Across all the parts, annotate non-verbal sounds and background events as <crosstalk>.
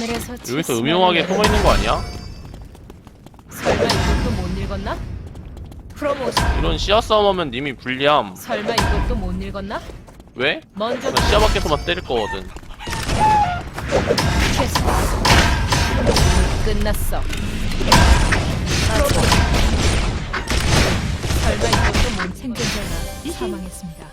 하늘에서 여기서 음흉하게 숨어 있는 거 아니야? 설마 이것도 못 읽었나? 프로모션 이런 시야 싸움하면 님이 불리함. 설마 이것도 못 읽었나? 왜? 먼저 나 시야 밖에서만 때릴 거거든. 끝났어 프로모션 설마 이것도 못 생존자가 사망했습니다.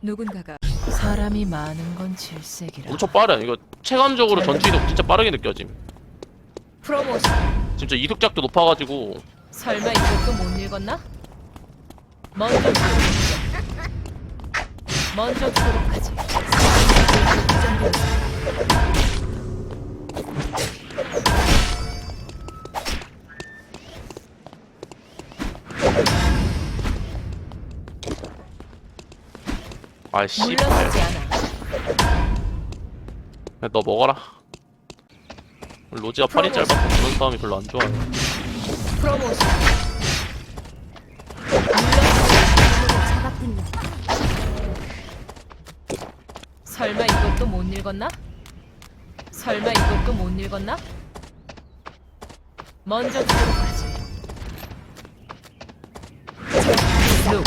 누군가가 사람이 많은 건 질색이라 엄청 빠르야. 이거 체감적으로 전투 이동 진짜 빠르게 느껴짐. 프로모션 진짜 이속작도 높아가지고 설마 이것도 못 읽었나? 먼저 먼저 초록하지 아씨. 물러서지 않아 너 먹어라. 로지가 팔이 짧아서 그런 싸움이 별로 안. 프로모션 잡았군요. 설마 이것도 못 읽었나? 설마 이것도 못 읽었나? 먼저 룩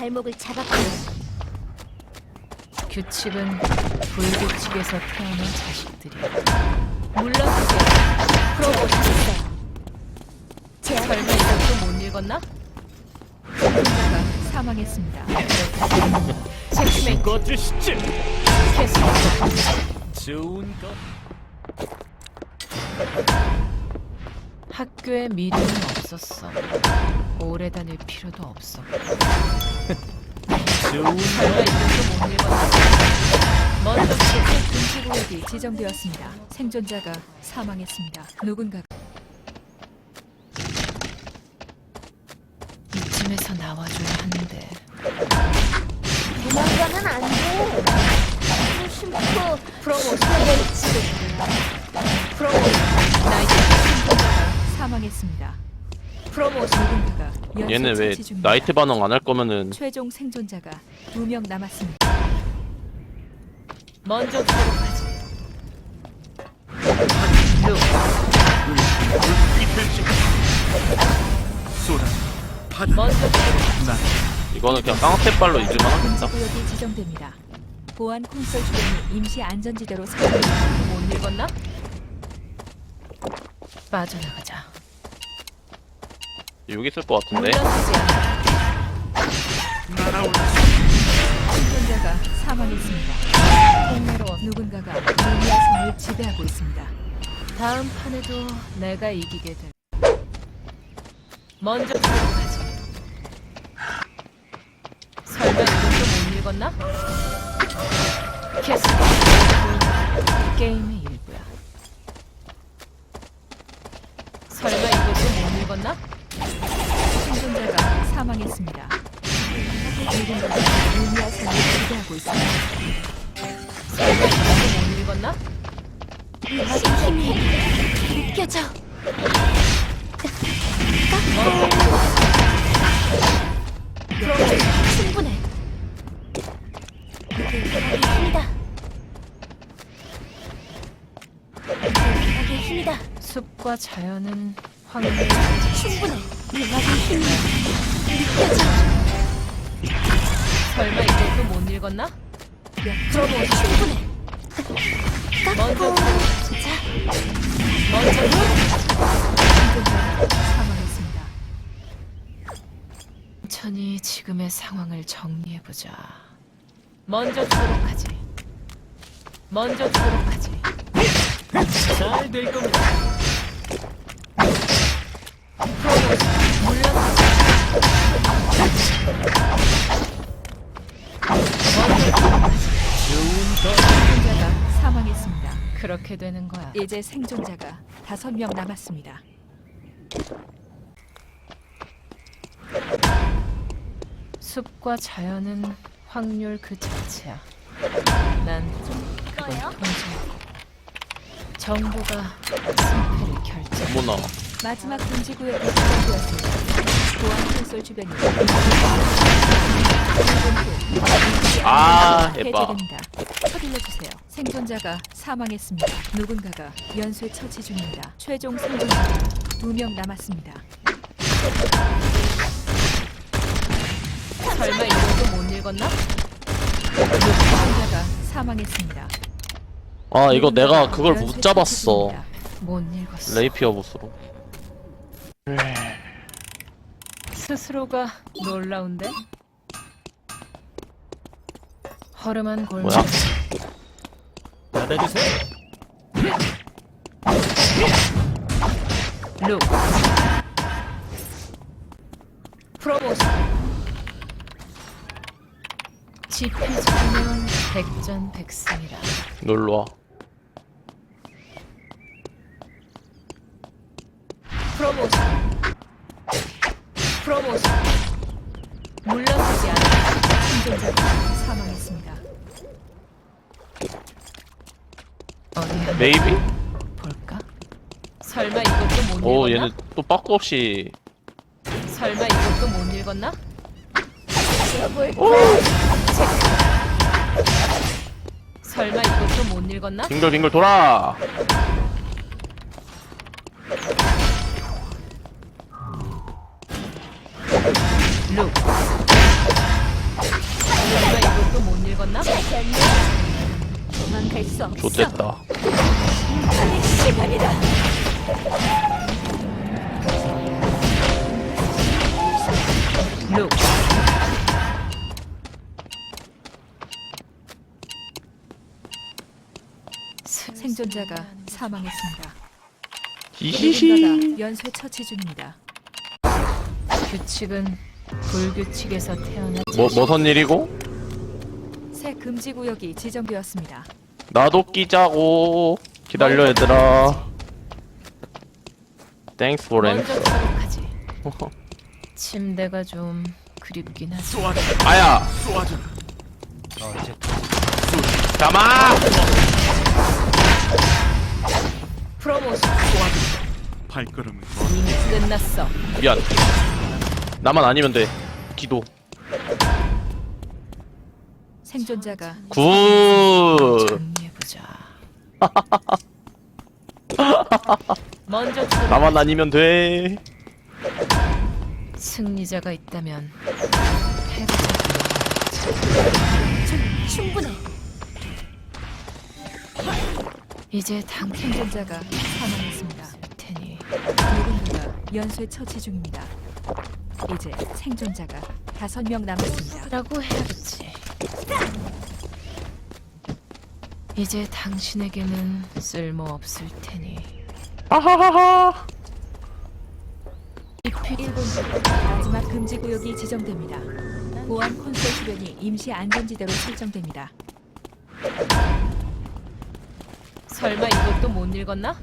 발목을 잡았군요. 규칙은 불규칙에서 태어난 않아 프로모션 잡았어요. 설마. 이것도 못 읽었나? 생존자가 사망했습니다. 체크메이트 꺼주시지 캐스팅 좋은 것 학교에 미련은 없었어 오래 다닐 필요도 없어 좋은 이것도 못 읽었나? 먼저 금지 구역이 지정되었습니다. 생존자가 사망했습니다. 누군가가 이쯤에서 나와줘야 하는데 도망가면 안 돼. 심고 프로모션 내리치고 프로모션 나이트 사망했습니다. 프로모션 누군가가 연쇄 얘네 왜 처치 중입니다. 나이트 반응 안 할 거면은 최종 생존자가 두 명 남았습니다. 먼저 쏘라 먼저 나 이거는 그냥 깡패발로 잊을만 금지 하겠다. 구역이 지정됩니다. 보안 콘솔 주변이 임시 안전지대로 설정. 못 읽었나? 빠져나가자 여기 있을 것 같은데. 물러서지 않아 날아올라 생존자가 사망했습니다. 동네로 누군가가 루미아성을 지배하고 있습니다. 다음 판에도 내가 이기게 될 먼저 설마 이것도 못 읽었나? 캐스팅 게임의 일부 읽었나? 생존자가 사망했습니다. 누군가가 루미아성을 지배하고 있습니다. 설마 이것도 못 읽었나? 힘이 느껴져. 충분해. 힘이다. 힘이다. 숲과 자연은 황금 충분해. 능력의 힘이 느껴져. 설마 이것도 못 읽었나? 역전에 충분해. 먼저 깎고. 자, 먼저 사망했습니다. 천천히 지금의 상황을 정리해 보자. 먼저 초록하지. 먼저 초록하지. 잘 될 겁니다 생존자가 사망했습니다. 그렇게 되는 거야. 이제 생존자가 다섯 명 남았습니다. 숲과 자연은 확률 그 자체야. 난 꺼요? 통제하고 정부가 승패를 결정. 어머나. 마지막 금지 구역이 지정되었습니다. 보안 콘솔 주변이 아, 에바. 해제됩니다. 확인해 주세요. 생존자가 사망했습니다. 누군가가 연쇄 처치 중입니다. 최종 생존자 두 명 남았습니다. 설마 이것도 못 읽었나? 생존자가 사망했습니다. 아 이거 내가 그걸 연쇄 못 처치 잡았어 중입니다. 못 읽었어. 레이피어 보스로 스스로가 놀라운데? 허름한 골목. 뭐야? 받아주세요. 룩. 프로모션. 지피지면 백전백승이라. 놀러 와 메이비? 볼까? 설마 이것도 못 오 읽었나? 얘는 또 빠꾸 없이 설마 이것도 못 읽었나? 설마 이것도 못 읽었나? 빙글빙글 돌아 룩. 설마 이것도 못 읽었나? 도망갈 수 없어. 좋됐다 시간이다. 룩. 생존자가 사망했습니다. 누군가가 연쇄 처치 중입니다. 규칙은 불규칙에서 태어났지. 뭐, 뭐선 일이고? 새 금지 구역이 지정되었습니다. 나도 끼자고 기다려 얘들아 땡스 포. 먼저 도록하지. 침대가 좀 그립긴 하지. 쏘아줘. 아야 쏘아줘. 어 프로모션 멈. 이미 끝났어. 미안 나만 아니면 돼 기도 생존자가 굿 보자. <laughs> 먼저 도록. 나만 아니면 돼 승리자가 있다면 해보자. 충분해. 이제 당신 생존자가 사망했습니다. 테니 누군가가 연쇄 처치 중입니다. 이제 생존자가 다섯 명 남았습니다. 라고 해야겠지. 이제 당신에게는 쓸모 없을 테니. 1분 후 마지막 금지 구역이 지정됩니다. 보안 콘솔 주변이 임시 안전지대로 설정됩니다. 설마 이것도 못 읽었나?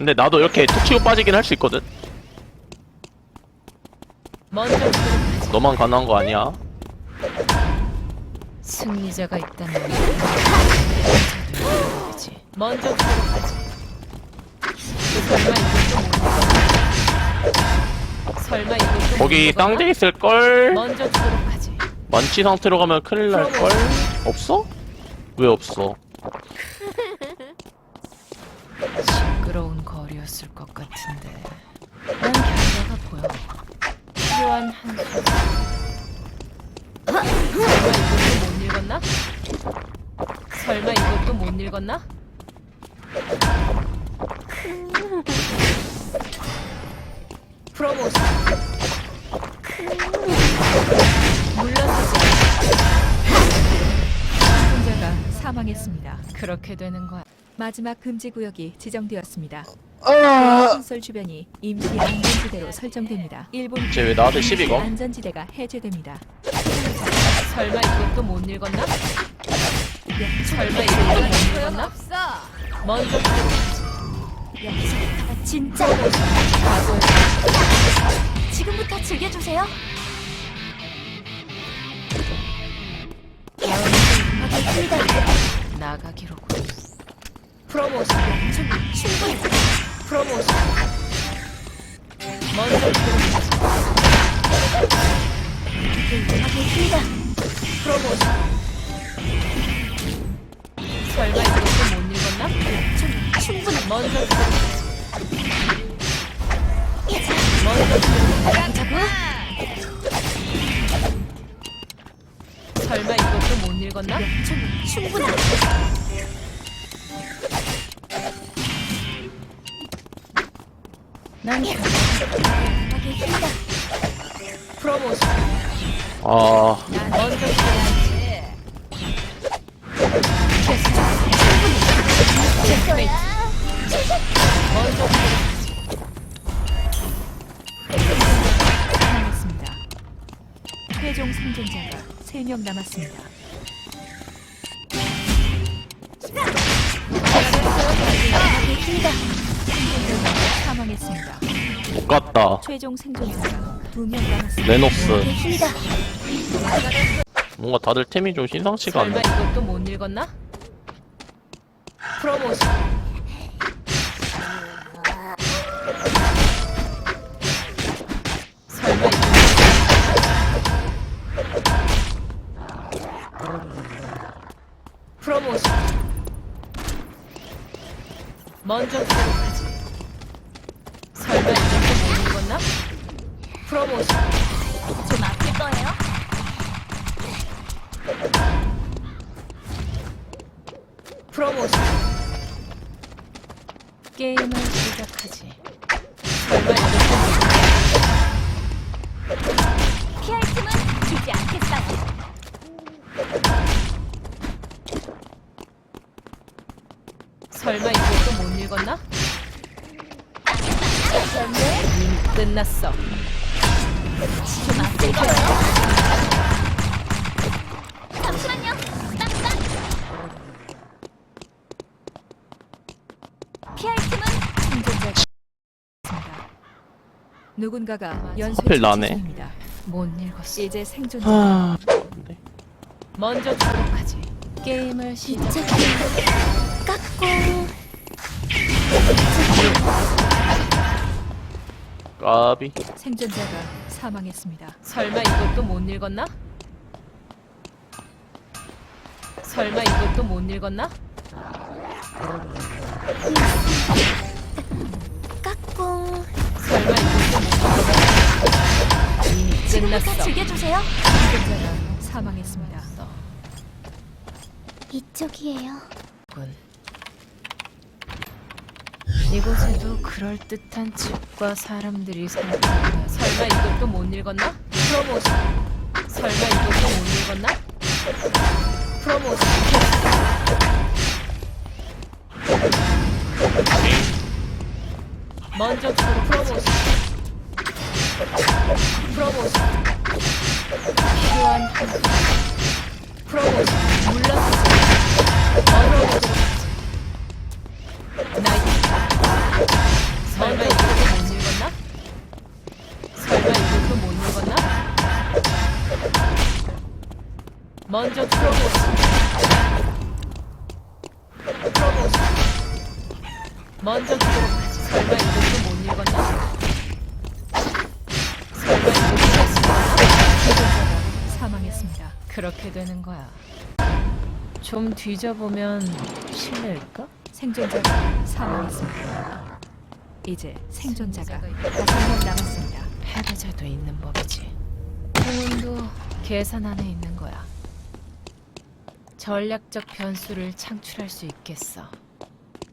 근데 나도 이렇게 툭 치고 빠지긴 할 수 있거든 먼저. 너만 가능한 거 아니야 승리자가 있다면 그지. 먼저. 설마 이것도 이것도 거기? 땅대 있을 걸 먼저 도록하지. 만취 상태로 가면 큰일 날 걸 없어? 왜 없어 <laughs> 시끄러운 거리였을 것 같은데 난 결과가 보여 필요한 한 수 설마 이것도 못 읽었나? 설마 이것도 못 읽었나? 프로모션 물러서지 생존자가 사망했습니다. 그렇게 되는 거야 마지막 금지 구역이 지정되었습니다. 보안 콘솔 주변이 임시 안전지대로 설정됩니다. 1분 쟤왜 나한테 시비 거? 안전지대가 해제됩니다. 설마 이것도 못 읽었나? 설마 이것도 못 읽었나? 먼저 진짜. 지금부터 즐겨주세요. 알겠습니다. 나가기로군. 프로모션 충분히 충분히 프로모션. 먼저. 프로모션. 설마 이것도 못 읽었나? 먼저. 먼저? 충- 충분히 난 알겠습니다. 프로모션. 아, 먼저 들어가지. 체크메이트. 먼저 들어가지. 사망했습니다. 최종 생존자가 3명 남았습니다. 알겠습니다. 사망했습니다. 못 갔다. 최종 생존자가 2명 남았습니다. 레녹스. 뭔가 다들 템이 좀 심상치가 설마 않네. 이것도 못 읽었나? 프로모션. 프로모션. 먼저 들어가지. 읽었나? 프로모션. 좀 아플 거예요. 프로모션 게임을 시작하지 피할 틈은 주지 않겠어요. 설마 끝났어 좀 아플 거예요. 잠시만요. 땅땅. 피할 생존자가 있습니다. 누군가가 연쇄 하필 나네. 중입니다. 못 읽었어 이제 생존자 아, 먼저 들어가지 게임을 시작 깎고 까비. 생존자가 사망했습니다. 설마 이것도 못 읽었나? 설마 이것도 못 읽었나? 깎고 설마 이것도 못 읽었나? 이미 지금부터 끝났어 즐겨주세요. 생존자가 사망했습니다. 이쪽이에요. 군. 이곳에도 그럴듯한 집과 사람들이 살고 설마 이것도 못 읽었나? 프로모션. 설마 이것도 못 읽었나? 프로모션. 먼저 들어 프로모션. 프로모션. 필요한 한 프로모션. 물러서지 어려워 나 먼저 프로모션 먼저 들어가지 설마 이것도 못 읽었나? 설마 이것도 사망했습니다. 그렇게 되는 거야 좀 뒤져보면 실례일까? 생존자가 사망했습니다. 이제 생존자가 다섯 명 남았습니다. 패배자도 있는 법이지. 행운도 계산 안에 있는 거야. 전략적 변수를 창출할 수 있겠어.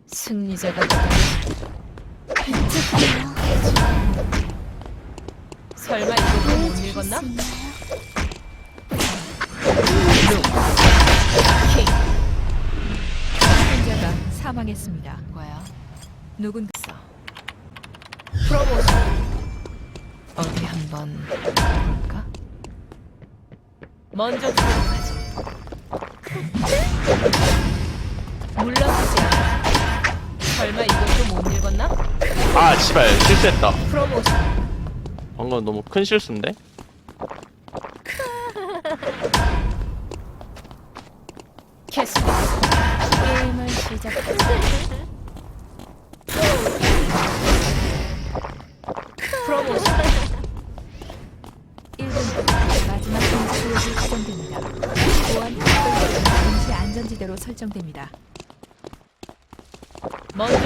승리자가. 설마 이것도 못 읽었나? 생존자가 사망했습니다. 거야. 누군가. 프로모션 어디 한번 볼까? 먼저 들어가지. 물러서지 않아. 설마 이것도 못 읽었나? 아, 씨발, 실수했다. 프로모션. 방금 너무 큰 실수인데? <laughs> 캐스. 게임을 시작하자. 안전지대로 설정됩니다. 먼저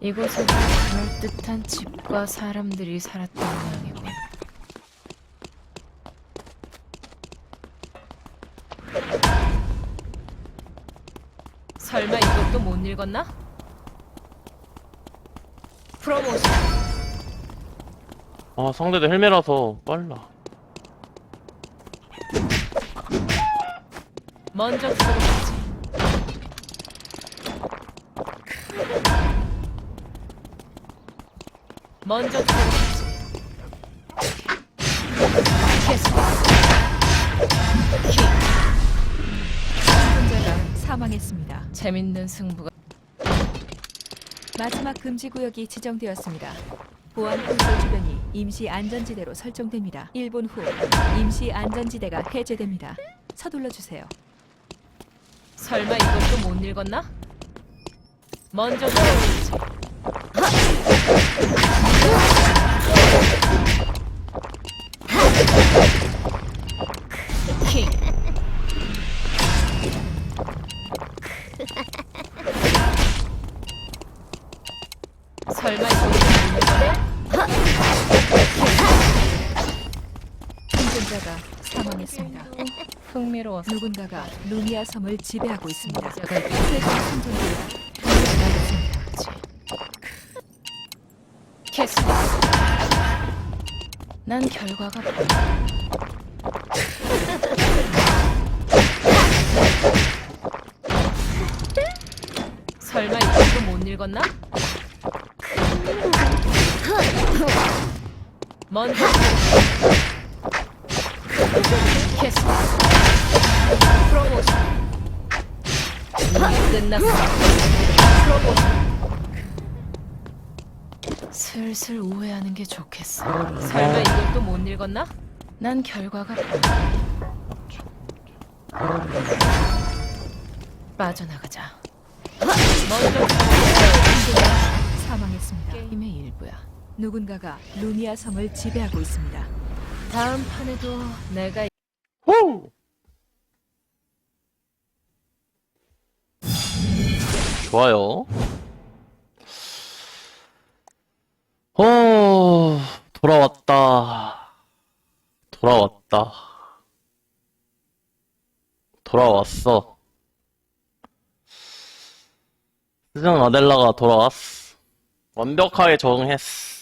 이곳은 그럴듯한 집과 사람들이 살았던 모양이군. 설마 이것도 못 읽었나? 프로모션 아, 상대도 헬메라서 빨라. 먼저 들어가지. 먼저 들어가지. 생존자가 사망했습니다. 재밌는 승부가. 마지막 금지 구역이 지정되었습니다. 보안 콘솔 주변이 임시 안전지대로 설정됩니다. 1분 후 임시 안전지대가 해제됩니다. 서둘러 주세요. 설마 이것도 못 읽었나? 먼저 들어가지. 흥미로워서 누군가가 루미아 섬을 지배하고 있습니다. 제가. 캐스. 난 결과가 보여. 설마 이것도 못 읽었나? 먼저 슬슬 오해하는 게 좋겠어. 설마 이것도 못 읽었나? 난 결과가 보여. 빠져나가자. 먼저 사망했습니다. 게임의 일부야. 누군가가 루미아 섬을 지배하고 있습니다. 다음 판에도 내가 후! 좋아요. 어, 돌아왔다. 돌아왔다. 돌아왔어. 스승 아델라가 돌아왔어. 완벽하게 적응했어.